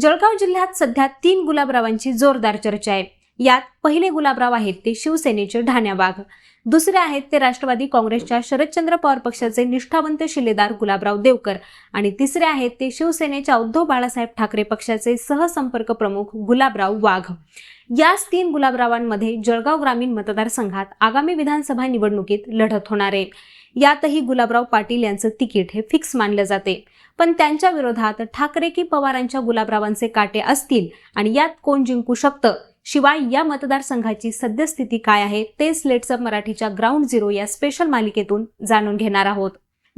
जळगाव जिल्ह्यात सध्या तीन गुलाबरावांची जोरदार चर्चा आहे. यात पहिले गुलाबराव आहेत ते शिवसेनेचे ढाण्याबाग दुसरे आहेत ते राष्ट्रवादी काँग्रेसच्या शरदचंद्र पवार पक्षाचे निष्ठावंत शिलेदार गुलाबराव देवकर. आणि तिसरे आहेत ते शिवसेनेच्या उद्धव बाळासाहेब ठाकरे पक्षाचे सहसंपर्क प्रमुख गुलाबराव वाघ. याच तीन गुलाबरावांमध्ये जळगाव ग्रामीण मतदारसंघात आगामी विधानसभा निवडणुकीत लढत होणार आहे. यातही गुलाबराव पाटील यांचं तिकीट हे फिक्स मानलं जाते. पण त्यांच्या विरोधात ठाकरे की पवारांच्या गुलाबरावांचे काटे असतील आणि यात कोण जिंकू शकतं? शिवाय या मतदारसंघाची सद्यस्थिती काय आहे? ते स्लेटचं मराठीच्या ग्राउंड झिरो या स्पेशल मालिकेतून जाणून घेणार आहोत.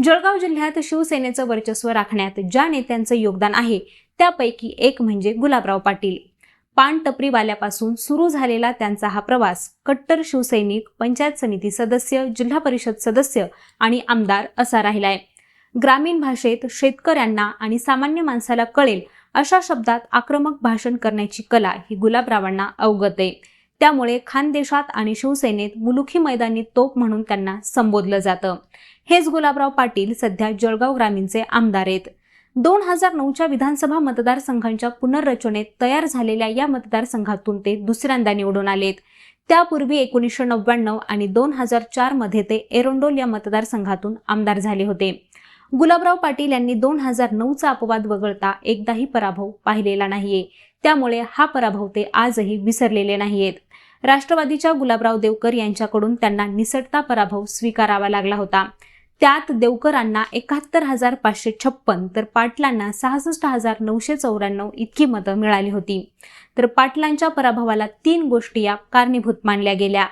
जळगाव जिल्ह्यात शिवसेनेचं वर्चस्व राखण्यात ज्या नेत्यांचं योगदान आहे त्यापैकी एक म्हणजे गुलाबराव पाटील. पान टपरीवाल्यापासून सुरू झालेला त्यांचा हा प्रवास कट्टर शिवसैनिक पंचायत समिती सदस्य जिल्हा परिषद सदस्य आणि आमदार असा राहिलाय. ग्रामीण भाषेत शेतकऱ्यांना आणि सामान्य माणसाला कळेल अशा शब्दात आक्रमक भाषण करण्याची कला ही गुलाबरावांना अवगत आहे त्यामुळे खानदेशात आणि शिवसेनेत मुलुखी मैदानी तोप म्हणून त्यांना संबोधलं जातं. हेच गुलाबराव पाटील सध्या जळगाव ग्रामीणचे आमदार आहेत. दोन हजार नऊच्या विधानसभा मतदारसंघांच्या पुनर्रचनेत तयार झालेल्या या मतदारसंघातून ते दुसऱ्यांदा निवडून आलेत. त्यापूर्वी एकोणीसशे नव्याण्णव आणि दोन हजार चारमध्ये ते एरोंडोल या मतदारसंघातून आमदार झाले होते. गुलाबराव पाटील यांनी दोन हजार नऊचा अपवाद वगळता एकदाही पराभव पाहिलेला नाहीये. त्यामुळे हा पराभव ते आजही विसरलेले नाहीयेत. राष्ट्रवादीच्या गुलाबराव देवकर यांच्याकडून त्यांना निसटता पराभव स्वीकारावा लागला होता. त्यात देवकरांना एकाहत्तर हजार पाचशे छप्पन तर पाटलांना सहासष्ट हजार नऊशे चौऱ्याण्णव इतकी मतं मिळाली होती. तर पाटलांच्या पराभवाला तीन गोष्टी या कारणीभूत मानल्या गेल्या.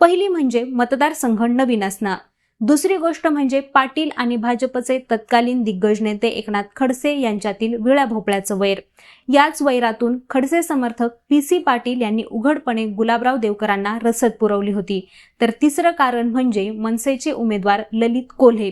पहिली म्हणजे मतदारसंघ नवीन असणं. दुसरी गोष्ट म्हणजे पाटील आणि भाजपचे तत्कालीन दिग्गज नेते एकनाथ खडसे यांच्यातील विळ्या भोपळ्याचं वैर. याच वैरातून खडसे समर्थक पी सी पाटील यांनी उघडपणे गुलाबराव देवकरांना रसद पुरवली होती. तर तिसरं कारण म्हणजे मनसेचे उमेदवार ललित कोल्हे.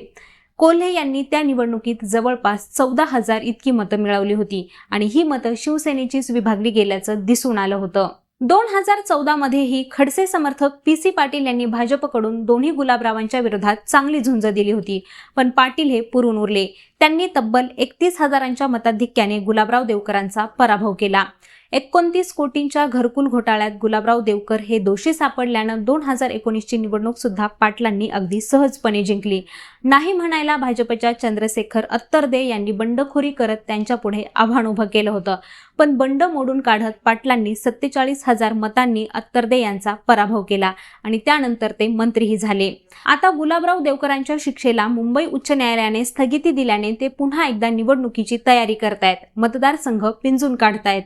कोल्हे यांनी त्या निवडणुकीत जवळपास चौदा हजार इतकी मतं मिळवली होती आणि ही मतं शिवसेनेचीच विभागली गेल्याचं दिसून आलं होतं. दोन हजार चौदा मध्येही खडसे समर्थक पी सी पाटील यांनी भाजपकडून दोन्ही गुलाबरावांच्या विरोधात चांगली झुंज दिली होती. पण पाटील हे पुरून उरले. त्यांनी तब्बल एकतीस हजारांच्या मताधिक्याने गुलाबराव देवकरांचा पराभव केला. एकोणतीस कोटींच्या घरकुल घोटाळ्यात गुलाबराव देवकर हे दोषी सापडल्यानं दोन हजार एकोणीसची निवडणूक सुद्धा पाटलांनी अगदी सहजपणे जिंकली. नाही म्हणायला भाजपच्या चंद्रशेखर अत्तरदे यांनी बंडखोरी करत त्यांच्या पुढे आव्हान उभं केलं होतं. पण बंड मोडून काढत पाटलांनी सत्तेचाळीस हजार मतांनी अत्तरदे यांचा पराभव केला आणि त्यानंतर ते मंत्रीही झाले. आता गुलाबराव देवकरांच्या शिक्षेला मुंबई उच्च न्यायालयाने स्थगिती दिल्याने ते पुन्हा एकदा निवडणुकीची तयारी करतायत. मतदारसंघ पिंजून काढतायत.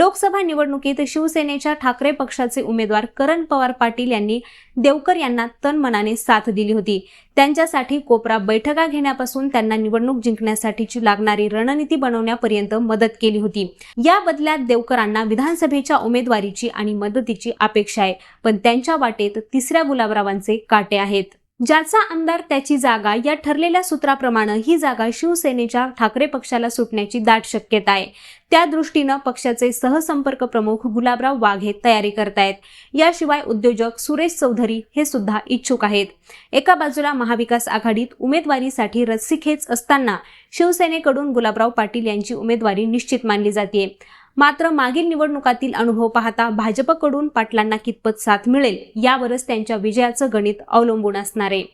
लोकसभा निवडणुकीत शिवसेनेच्या ठाकरे पक्षाचे उमेदवार करण पवार पाटील यांनी देवकर यांना तनमनाने साथ दिली होती. त्यांच्यासाठी कोपरा बैठका घेण्यापासून त्यांना निवडणूक जिंकण्यासाठीची लागणारी रणनीती बनवण्यापर्यंत मदत केली होती. या बदल्यात देवकरांना विधानसभेच्या उमेदवारीची आणि मदतीची अपेक्षा आहे पण त्यांच्या वाटेत तिसऱ्या गुलाबरावांचे काटे आहेत. ज्याचा आमदार त्याची जागा या ठरलेल्या सूत्राप्रमाणे ही जागा शिवसेनेच्या ठाकरे पक्षाला सुटण्याची दाट शक्यता आहे. त्या दृष्टीनं पक्षाचे सहसंपर्क प्रमुख गुलाबराव वाघ हे तयारी करतायत. याशिवाय उद्योजक सुरेश चौधरी हे सुद्धा इच्छुक आहेत. एका बाजूला महाविकास आघाडीत उमेदवारीसाठी रस्सीखेच असताना शिवसेनेकडून गुलाबराव पाटील यांची उमेदवारी निश्चित मानली जाते मात्र मागील निवडणुकातील अनुभव पाहता भाजपकडून पाटलांना कितपत साथ मिळेल यावरच त्यांच्या विजयाचं गणित अवलंबून असणार आहे.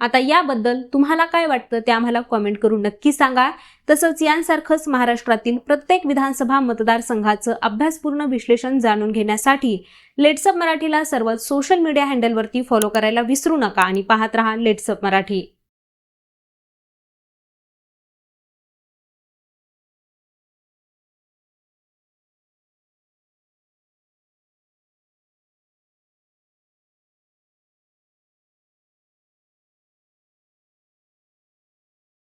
आता याबद्दल तुम्हाला काय वाटतं ते आम्हाला कॉमेंट करून नक्की सांगा. तसंच यांसारखंच महाराष्ट्रातील प्रत्येक विधानसभा मतदारसंघाचं अभ्यासपूर्ण विश्लेषण जाणून घेण्यासाठी लेट्सअप मराठीला सर्व सोशल मीडिया हँडलवरती फॉलो करायला विसरू नका आणि पाहत रहा लेट्सअप मराठी.